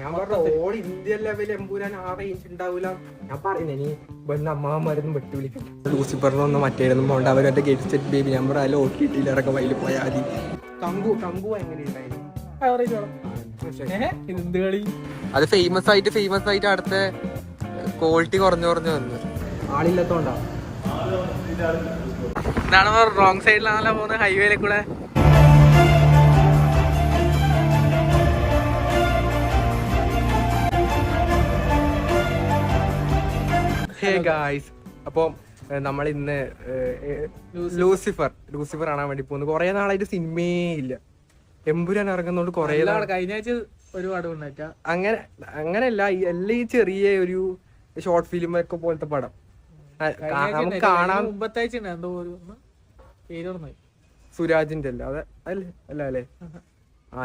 ഞാൻ പറഞ്ഞ all India level Empuraan ആ റേഞ്ച് ഉണ്ടാവൂല ഞാൻ പറയുന്നേ നീ വന്ന് അമ്മാവന്മാരൊന്നും വെട്ടി വിളിക്കും ഒന്ന് മറ്റേതൊന്നും പോകണ്ട അവരുടെ ഗെറ്റ് സെറ്റ് ബേബി ഞാൻ അതിൽ ഓ ടി ടിയിൽ ഇറക്കം അതിൽ പോയാൽ മതി. കങ്കു കങ്കു എങ്ങനെ ഉണ്ടായിരുന്നു അത് ഫേമസ് ആയിട്ട് ഫേമസ് ആയിട്ട് അടുത്ത ക്വാളിറ്റി കുറഞ്ഞു കുറഞ്ഞു വന്നു. ആളില്ലാത്തോണ്ടാ. ഇതാണ് റോങ് സൈഡിലാണല്ലോ പോകുന്നത്. ഹൈവേയിലെ കൂടെ. ഹേ ഗായ്സ് അപ്പോൾ നമ്മൾ ഇന്ന് ലൂസിഫർ ലൂസിഫർ കാണാൻ വേണ്ടി പോകുന്നു കുറെ നാളായിട്ട് സിനിമയേ ഇല്ല. എമ്പുരാൻ ഇറങ്ങുന്നോണ്ട് കുറെ നാൾ കഴിഞ്ഞ ആഴ്ച ഒരുപാട് അങ്ങനെ അങ്ങനെയല്ല എല്ലാ ഈ ചെറിയ ഒരു ഷോർട്ട് ഫിലിം ഒക്കെ പോലത്തെ പടം. നമുക്ക് കാണാൻ മുമ്പത്തെ ആഴ്ച സുരാജിന്റെ അല്ല. അതെ അല്ലേ? അല്ല അല്ലേ? ആ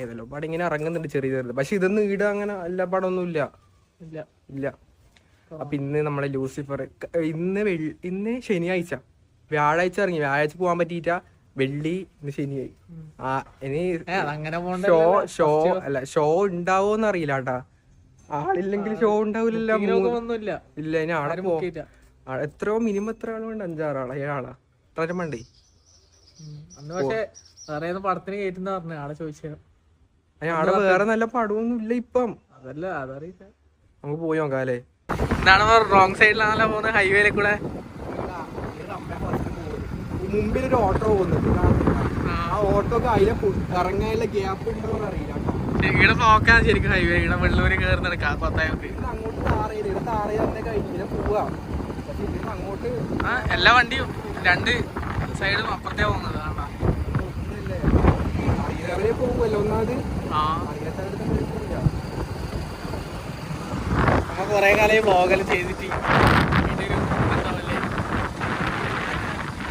ഏതല്ലോ. പടം ഇങ്ങനെ ഇറങ്ങുന്നുണ്ട് ചെറിയ ചെറുത്. പക്ഷെ ഇതൊന്നും ഈട് അങ്ങനെ എല്ലാ പടമൊന്നും ഇല്ല. ഇല്ല. ഇല്ല. അപ്പൊ ഇന്ന് നമ്മളെ ലൂസിഫർ ഇന്ന് വെള്ളി ഇന്ന് ശനിയാഴ്ച. വ്യാഴാഴ്ച ഇറങ്ങി. വ്യാഴാഴ്ച പോകാൻ പറ്റിയിട്ട വെള്ളി ഇന്ന് ശനിയായി. ആ ഇനി ഷോ ഷോ അല്ല ഷോ ഉണ്ടാവോന്ന് അറിയില്ല കേട്ടാ ആളില്ലെങ്കിൽ ഷോ ഒന്നുമില്ല ഇല്ല ഇനി ആടെ പോ എത്രയോ മിനിമം എത്ര ആൾ വേണ്ട അഞ്ചാറാളാ ഏഴാളാ. എത്ര വേണ്ടേ പക്ഷേ പടത്തിന് പറഞ്ഞു ആളെ ചോദിച്ചു. അതിന് ആടെ വേറെ നല്ല പടമൊന്നും ഇല്ല ഇപ്പം. അതല്ല അതറിയില്ല. നമുക്ക് പോയി നോക്കാം അല്ലേ? ഇതാണ് റോങ് സൈഡിലാണല്ലോ പോകുന്നത് ഹൈവേയിൽ കൂടെ. മുമ്പിൽ ഒരു ഓട്ടോ പോകുന്നുണ്ട്. ആ. ഓട്ടോക്ക് അതിലെ ഇറങ്ങാനുള്ള ഗ്യാപ്പ് ഉണ്ടോ അറിയില്ല. ഇവിടെ നോക്കാൻ ശരിക്കും ഹൈവേ ഇവിടെ വെള്ളൂര് കയറുന്ന പത്തായത്ത് ഇത് അങ്ങോട്ട് താറയില്ല ഇത് താറയിൽ തന്നെ കഴിഞ്ഞില്ല പോവാ. അങ്ങോട്ട് ആ എല്ലാ വണ്ടിയും രണ്ട് സൈഡും അപ്പുറത്തേ പോകുന്നത് കാണാം പോകുമല്ലോ ഒന്നാമത്? ആ. കൊറേ കാലമായി വ്ളോഗെല്ലാം ചെയ്തിട്ട്?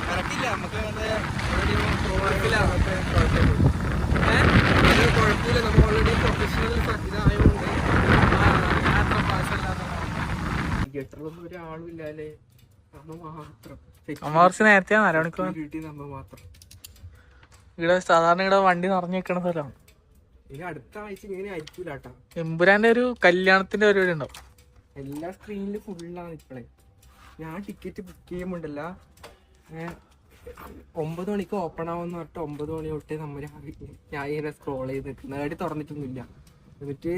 കറക്റ്റില്ല നമുക്ക് കുഴപ്പമില്ല നമ്മൾ ഓൾറെഡി പ്രൊഫഷണൽ ഇതായതുകൊണ്ട് ഞാൻ പാസ്സല്ലാത്ത ഒരാളും ഇല്ലാല്ലേ കുറച്ച് നേരത്തെ അരമണിക്കൂർ. നമ്മ മാത്രം. ഇവിടെ സാധാരണ ഇവിടെ വണ്ടി നിറഞ്ഞു വെക്കണ സ്ഥലമാണ്. ഇനി അടുത്ത ആഴ്ച ഇങ്ങനെ ആയിരിക്കൂല കേട്ടാ എമ്പുരാന്റെ ഒരു കല്യാണത്തിന്റെ പരിപാടി ഉണ്ടാവും. എല്ലാ സ്ക്രീനിലും ഫുള്ളാണ് ഇപ്പളേ. ഞാൻ ടിക്കറ്റ് ബുക്ക് ചെയ്യുമ്പോണ്ടല്ല ഒമ്പത് മണിക്ക് ഓപ്പൺ ആവുമെന്ന് പറഞ്ഞിട്ട് ഒമ്പത് മണി തൊട്ടേ നമ്മൾ ഞാൻ ഇങ്ങനെ സ്ക്രോൾ ചെയ്ത് നിൽക്കുന്നത് നേടി തുറന്നിട്ടൊന്നുമില്ല. എന്നിട്ട്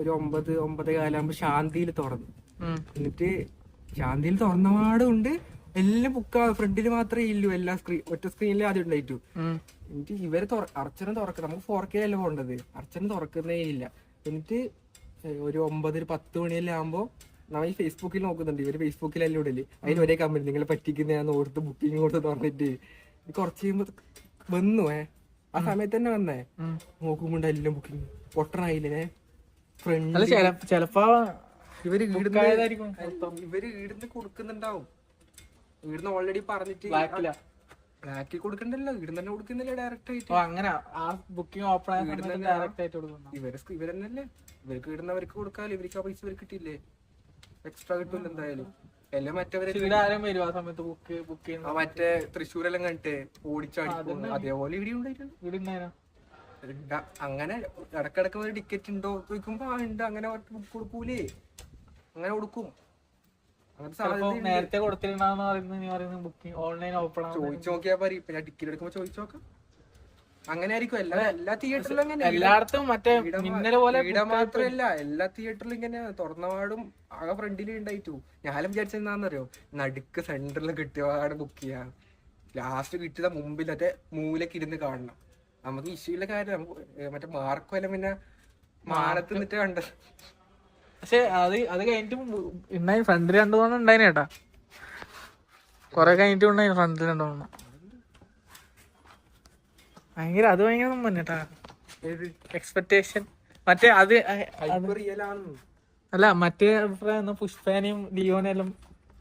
ഒരു ഒമ്പത് ഒമ്പത് കാലാകുമ്പോൾ ശാന്തിയിൽ തുറന്നു. എന്നിട്ട് ശാന്തിയിൽ തുറന്ന പാടുണ്ട് എല്ലാം ബുക്കാ ഫ്രണ്ടിൽ മാത്രമേ ഇല്ലു എല്ലാ സ്ക്രീൻ ഒറ്റ സ്ക്രീനിൽ ആദ്യം ഉണ്ടായിട്ടു. എന്നിട്ട് ഇവരെ അർച്ചന തുറക്ക നമുക്ക് ഫോർ കെ അല്ല പോകേണ്ടത്? അർച്ചന തുറക്കുന്നേ ഇല്ല. എന്നിട്ട് ഒരു ഒമ്പത് ഒരു പത്ത് മണിയെല്ലാം ആകുമ്പോ നമ്മൾ ഈ ഫേസ്ബുക്കിൽ നോക്കുന്നുണ്ട്. ഇവർ ഫേസ്ബുക്കിലെല്ലാം ഇടൽ. അതിന് ഒരേ കമ്പനി നിങ്ങളെ പറ്റിക്കുന്നതാന്ന് ഓർത്ത് ബുക്കിംഗ് കൊടുത്ത് തുറന്നിട്ട് ഇത് കുറച്ച് കഴിയുമ്പോ വന്നു ഏ. ആ സമയത്ത് തന്നെ വന്നേ. നോക്കുമ്പോണ്ട് എല്ലാം ബുക്കിംഗ് പൊട്ടണായില്ലേ ഫ്രണ്ട് ചെലപ്പോ ഇവർ. ഇവർ ഈടുന്ന് കൊടുക്കുന്നുണ്ടാവും. ഈടുന്ന് ഓൾറെഡി പറഞ്ഞിട്ട് ബ്ലാക്കിൽ കൊടുക്കണ്ടല്ലോ. ഈടുന്ന് തന്നെ കൊടുക്കുന്നില്ല ഡയറക്റ്റ് ആയിട്ട്. ഓ അങ്ങനെ ആ ബുക്കിംഗ് ഓപ്പൺ ആയ സമയത്ത് ഡയറക്റ്റ് ആയിട്ട് കൊടുക്കുന്നു ഇവർ ഇവരെന്നല്ലേ? ഇവർക്ക് കിട്ടുന്നവർക്ക് കൊടുക്കാലോ ഇവർക്ക് ആ പൈസ ഇവർക്ക് കിട്ടിയില്ലേ? എക്സ്ട്രാ കിട്ടുമല്ലോ എന്തായാലും. എല്ലാം മറ്റവരെ മറ്റേ തൃശ്ശൂരെല്ലാം കണ്ടിട്ട് ഓടിച്ചാടി അതേപോലെ ഇവിടെ. അങ്ങനെ ഇടക്കിടക്ക് ഒരു ടിക്കറ്റ് ഉണ്ടോ ചോദിക്കുമ്പോ ആ ഉണ്ട്. അങ്ങനെ ബുക്ക് കൊടുക്കൂലേ. അങ്ങനെ കൊടുക്കും. നേരത്തെ കൊടുത്തിട്ടുണ്ടാന്ന് പറയുന്നത് ബുക്കിംഗ് ഓൺലൈൻ ഓപ്പൺ ചോദിച്ചു നോക്കിയാ പറയും ഞാൻ ടിക്കറ്റ് എടുക്കുമ്പോ ചോദിച്ചു നോക്കാം. അങ്ങനെ ആയിരിക്കും എല്ലാ എല്ലാ തിയേറ്ററിലും അങ്ങനെ എല്ലായിടത്തും മറ്റേ ഈട പോലെ ഈട മാത്രല്ല എല്ലാ തിയേറ്ററിലും ഇങ്ങനെ തുറന്നപാടും ആകെ ഫ്രണ്ടിൽ ഉണ്ടായിട്ടു ഞാനും വിചാരിച്ചെന്താന്നറിയോ നടുക്ക് സെന്ററിൽ കിട്ടിയപാട് ബുക്ക് ചെയ്യാം. ലാസ്റ്റ് കിട്ടിയത് മുമ്പിൽ മറ്റേ മൂലക്ക് ഇരുന്ന് കാണണം. നമുക്ക് ഇഷ്യൂ ഇല്ല കാര്യം. നമുക്ക് മറ്റേ മാർക്ക് വല്ല പിന്നെ മാനത്ത് നിന്നിട്ട് കണ്ടത്. പക്ഷെ അത് അത് കഴിഞ്ഞിട്ട് ഫ്രണ്ടിൽ രണ്ടു മൂന്ന് ഉണ്ടായിന് കേട്ടാ. കൊറേ കഴിഞ്ഞിട്ട് ഉണ്ടായി ഫ്രണ്ടിൽ രണ്ടു മൂന്ന് ഭയങ്കര അത് ഭയങ്കര എക്സ്പെക്ടേഷൻ മറ്റേ അത് അല്ല മറ്റേ അഭിപ്രായം എന്നാ പുഷ്പേനയും ലിയോനെല്ലാം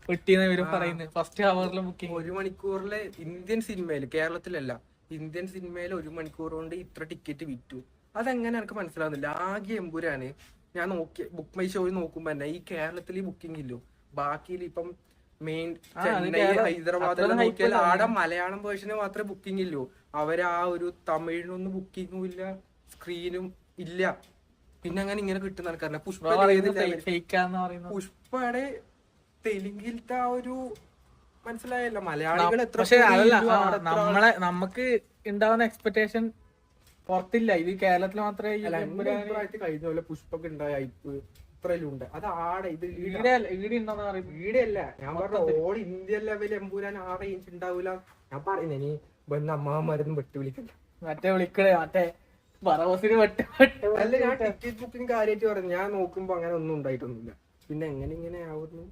വെട്ടിയെന്ന് ഇവർ പറയുന്നത് ഫസ്റ്റ് ഹവറിലും ബുക്കിംഗ് ഒരു മണിക്കൂറിലെ ഇന്ത്യൻ സിനിമയിൽ കേരളത്തിലല്ല ഇന്ത്യൻ സിനിമയിൽ ഒരു മണിക്കൂർ കൊണ്ട് ഇത്ര ടിക്കറ്റ് വിറ്റു. അതെങ്ങനെ എനിക്ക് മനസ്സിലാവുന്നില്ല. ആകെ എമ്പുരാണ് ഞാൻ നോക്കി ബുക്ക് മൈ ഷോയിൽ നോക്കുമ്പോ തന്നെ ഈ കേരളത്തിൽ ബുക്കിംഗ് ഇല്ലോ. ബാക്കിയിൽ ഇപ്പം മെയിൻ ചെന്നൈ ഹൈദരാബാദ് നോക്കിയാൽ ആടെ മലയാളം വേർഷന് മാത്രമേ ബുക്കിംഗ് ഇല്ലൂ. അവർ ആ ഒരു തമിഴിനൊന്നും ബുക്കിങ്ങും ഇല്ല. സ്ക്രീനും ഇല്ല. പിന്നെ അങ്ങനെ ഇങ്ങനെ കിട്ടുന്ന ആൾക്കാരില്ല. പുഷ്പ പുഷ്പയുടെ തെലുങ്കിലത്തെ ആ ഒരു മനസ്സിലായല്ലോ. മലയാളികൾ എത്ര നമ്മളെ നമുക്ക് ഉണ്ടാവുന്ന എക്സ്പെക്ടേഷൻ പുറത്തില്ല. ഇത് കേരളത്തിൽ മാത്രമേ കഴിഞ്ഞ പോലെ പുഷ്പൊക്കെ ഉണ്ടായ ഹൈപ്പ് ഇത്രയും ഉണ്ട് അത് ആടെ ഇത് ഈടെയല്ല ഞാൻ പറഞ്ഞ ഓൾ ഇന്ത്യ ലെവൽ എമ്പൂരാൻ ആ റേഞ്ച് ഉണ്ടാവൂല. ഞാൻ പറയുന്നേ നീ വന്ന് അമ്മാമാരൊന്നും വെട്ടി വിളിക്കണ്ട. മറ്റേ വിളിക്കണേ മറ്റേ അല്ല ഞാൻ ടിക്കറ്റ് ബുക്കിംഗ് കാര്യമായിട്ട് പറഞ്ഞു. ഞാൻ നോക്കുമ്പോ അങ്ങനെ ഒന്നും ഉണ്ടായിട്ടൊന്നുമില്ല. പിന്നെ എങ്ങനെ ഇങ്ങനെ ആവുന്നു?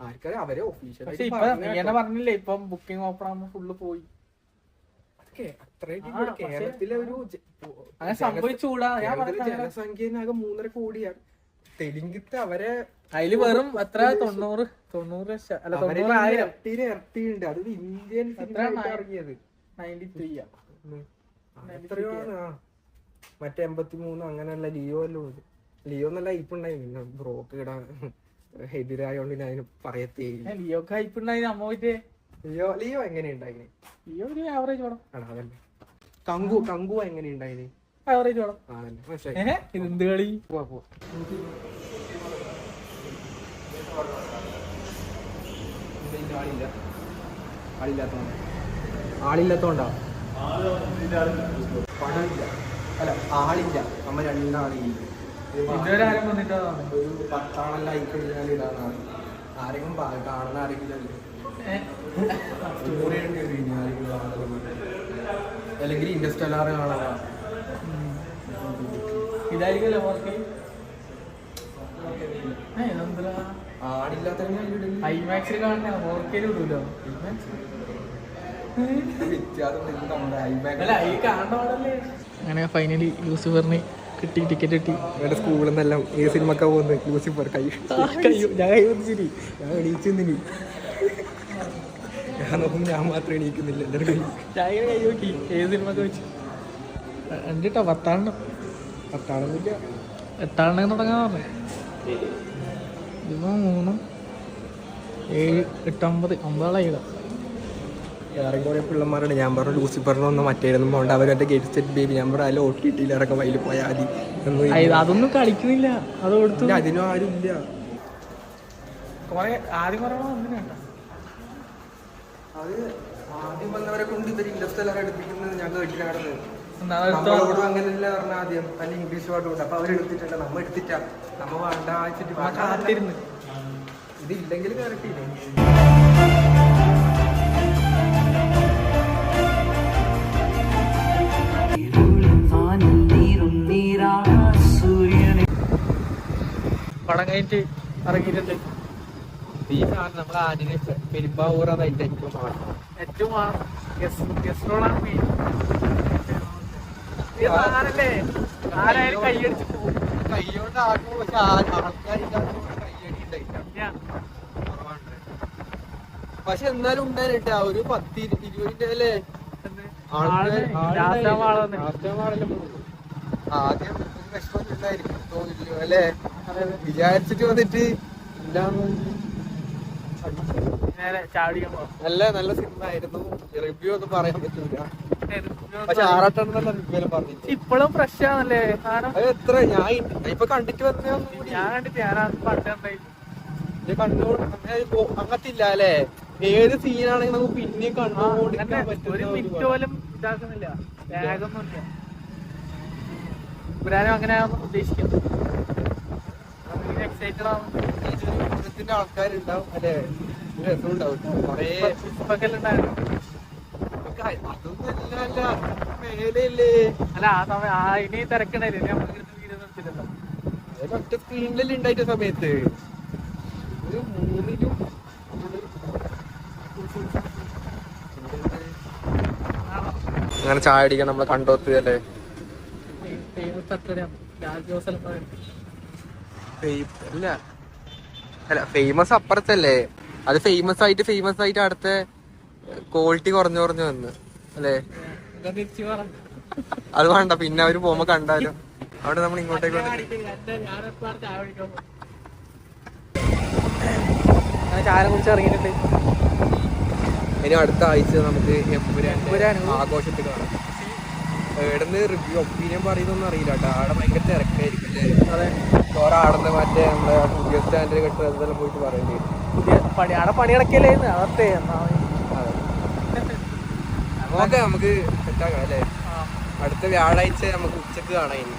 ആർക്കറിയാം അവരെ ഓഫീഷ്യൽ ഒഫീഷ്യൽ പറഞ്ഞില്ലേ ഇപ്പം ബുക്കിംഗ് ഓപ്പൺ ആകുമ്പോ ഫുള്ള് പോയി. കേരളത്തിലെ ഒരു ജ- സംഭവിച്ചുകൂടാ ഞാൻ കേരളത്തിലെ പറഞ്ഞ ജനസംഖ്യനാകെ മൂന്നര കോടിയാണ്. തെലുങ്കിത്തെ അവരെ അതിൽ വെറും എത്ര? തൊണ്ണൂറ് തൊണ്ണൂറ് ലക്ഷം. അല്ല തൊണ്ണൂറായിരം ഇരട്ടിയിൽ ഇരട്ടിയുണ്ട് അത് ഇന്ത്യൻ ഇറങ്ങിയത്. നയന്റി ത്രീ മറ്റേ എൺപത്തി മൂന്ന് അങ്ങനെയുള്ള ലിയോ എല്ലാം ഉണ്ട്. ലിയോ എന്നല്ല ഇപ്പൊ ഉണ്ടായിരുന്നു ബ്രോക്ക് ഇടാൻ എതിരായോണ്ട് ഞാൻ അതിന് പറയത്തേ. ലിയോക്ക് ഹൈപ്പ് ഉണ്ടായി. അമ്മ ലിയോ ലിയോ എങ്ങനെ ഉണ്ടായിന്? ലിയോ ഒരു ആവറേജ് പടം. ആണോ അതല്ലേ. കങ്കു കങ്കു എങ്ങനെ ഉണ്ടായിന്? ആവറേജ് വേണം ഏഹ് ഇതെന്ത് കളി? പോവാ പോവാ. ആളില്ല. ആളില്ലാത്തോണ്ടാ. ആളില്ലാത്തോണ്ടാ? പണമില്ല. അല്ല ആളില്ല. നമ്മ രണ്ടാളില്ല ഇതുവരെ ആരും വന്നിട്ടാ ഒരു പത്താണെല്ലാം ആരെങ്കിലും കാണുന്ന ആരെങ്കിലും അല്ലെങ്കിൽ ഇൻഡസ്ട്രിയൽ ആറ് കഴിഞ്ഞാൽ ഇതായിരിക്കുമല്ലോ ഐമാക്സിൽ കാണുന്ന ഓർക്കയിൽ വിടൂലോ അങ്ങനെ ഫൈനലി ലൂസിഫറിന് കിട്ടി ടിക്കറ്റ് കിട്ടി. ഞങ്ങളുടെ സ്കൂളിൽ നിന്നെല്ലാം ഏ സിനിമക്ക പോകുന്നത് ലൂസിഫർ. കൈ ഞാൻ കൈ വന്നിച്ചിരി ഞാൻ എണീക്കുന്നിനി ഞാൻ നോക്കുമ്പോൾ ഞാൻ മാത്രം എണീക്കുന്നില്ല എല്ലാവരും കൈ കൈ നോക്കി ഏത് സിനിമ വെച്ച്? കണ്ടിട്ടോ പത്താണെണ്ണം എട്ടാണെണ്ണം തുടങ്ങാൻ പറഞ്ഞു. ഇപ്പം മൂന്നും ഏഴ് എട്ടൊമ്പത് ഒമ്പതാളായില്ല വേറെ കുറെ പിള്ളമാരുണ്ട് ഞാൻ പറഞ്ഞു ലൂസിഫറിനൊന്നും മറ്റേതൊന്നും പോകണ്ട അവർ മറ്റേ ഗേറ്റ് സെറ്റ് ബേബി ഞാൻ പറഞ്ഞു അതിൽ ഓട്ടി ടി ഇറക്കം വയ്യിൽ പോയാൽ മതി. ഒന്നും. അതൊന്നും കളിക്കുന്നില്ല. അത് കൊടുത്തു. അതിനും ആരും ഇല്ല. കൊറേ ആദ്യം കൊറേ വന്നിട്ടുണ്ട് അത് ആദ്യം വന്നവരെ കൊണ്ട് ഇവർ ഇൻഡസ്ട്രിയൽ എടുപ്പിക്കുന്നത് ഞാൻ കേട്ടില്ല കിടന്നത് ഒന്നാമത് നമ്മളോടും അങ്ങനെയല്ല പറഞ്ഞ ആദ്യം. നല്ല ഇംഗ്ലീഷ് പാട്ടുണ്ട് അപ്പൊ അവരെടുത്തിട്ടില്ല നമ്മ എടുത്തിട്ടാ. നമ്മ വേണ്ട വെച്ചിട്ട് ആ കാത്തിരുന്ന്. ഇത് ഇല്ലെങ്കിൽ കറക്റ്റ് പടം കഴിഞ്ഞിട്ട് ഇറങ്ങിയിട്ടുണ്ട്. ഈ സാധനം നമ്മൾ ആദ്യം പെരുമ്പാവൂർ അതായിട്ട് ഏറ്റവും ഏറ്റവും പക്ഷെ എന്നാലും ഉണ്ടായിട്ട് ഉണ്ടായില്ല ഞാൻ പക്ഷെ എന്നാലും ഉണ്ടായിട്ടാ ഒരു പത്ത് ഇരു- ഇരുപതിന്റെ അല്ലേ. ആദ്യം ഒരു വിഷമം ഉണ്ടായിരിക്കും അല്ലേ? വിചാരിച്ചിട്ട് വന്നിട്ട് അല്ല നല്ല സിനിമ ആയിരുന്നു റിവ്യൂ ഒന്നും പറയാൻ പറ്റൂല. പക്ഷെ ആറാട്ടെണ്ണം ഇപ്പോഴും ഫ്രഷ് ആണല്ലേ? എത്ര? ഞാൻ ഇപ്പൊ കണ്ടിട്ട് വന്നേ ഞാൻ കണ്ടിട്ട് ഞാൻ പണ്ട് കണ്ടോണ്ട് അങ്ങത്തില്ല അല്ലേ? ഏത് സീനാണെങ്കിൽ നമുക്ക് പിന്നെയും കണ്ടുകൊണ്ടിരിക്കാൻ ഒരു പറ്റുന്ന മിനിറ്റ് ഒരു പോലും. ഇതാക്കുന്നില്ല. ഇവരാരും അങ്ങനെ ഉദ്ദേശിക്കുന്നത് എക്സൈറ്റഡ് ആൾക്കാരുണ്ടാവും അല്ലേ? ഒരു ഉണ്ടാവും കൊറേ അതൊന്നും അല്ല ആ ആ ഇനി ഉണ്ടായിട്ട സമയത്ത് അങ്ങനെ ചായ അടിക്കാൻ നമ്മളെ കണ്ടോത്ത് അല്ലേ? ഫേമസ് അത്രയാണ് രാജ് ജോസൽ അല്ല അല്ല ഫേമസ് അപ്പുറത്തല്ലേ? അത് ഫേമസ് ആയിട്ട് ഫേമസ് ആയിട്ട് അടുത്ത ക്വാളിറ്റി കുറഞ്ഞു കുറഞ്ഞു വന്ന്. അല്ലേ? അത് വേണ്ട പിന്നെ അവർ പോകുമ്പോ കണ്ടാലോ. അവിടെ നമ്മൾ ഇങ്ങോട്ടേക്ക് ചാരം ഇറങ്ങിയിട്ടുണ്ട്. ഇനി അടുത്ത ആഴ്ച നമുക്ക് ആഘോഷത്തിൽ കാണാം. എവിടുന്ന് റിവ്യൂ ഒപ്പീനിയൻ പറയുന്നൊന്നും അറിയില്ല കേട്ടോ. അവിടെ ഭയങ്കര തിരക്കായിരിക്കും അല്ലേ? ഓരോ മറ്റേ നമ്മുടെ പുതിയ സ്റ്റാൻഡിൽ കെട്ടുന്നതെല്ലാം പോയിട്ട് പറയേണ്ടി പുതിയ പണി അവിടെ പണിയടക്കലായിരുന്നു അതെ നമുക്ക് നമുക്ക് സെറ്റാക്കാം അല്ലേ? അടുത്ത വ്യാഴാഴ്ച നമുക്ക് ഉച്ചയ്ക്ക് കാണാം ഇനി.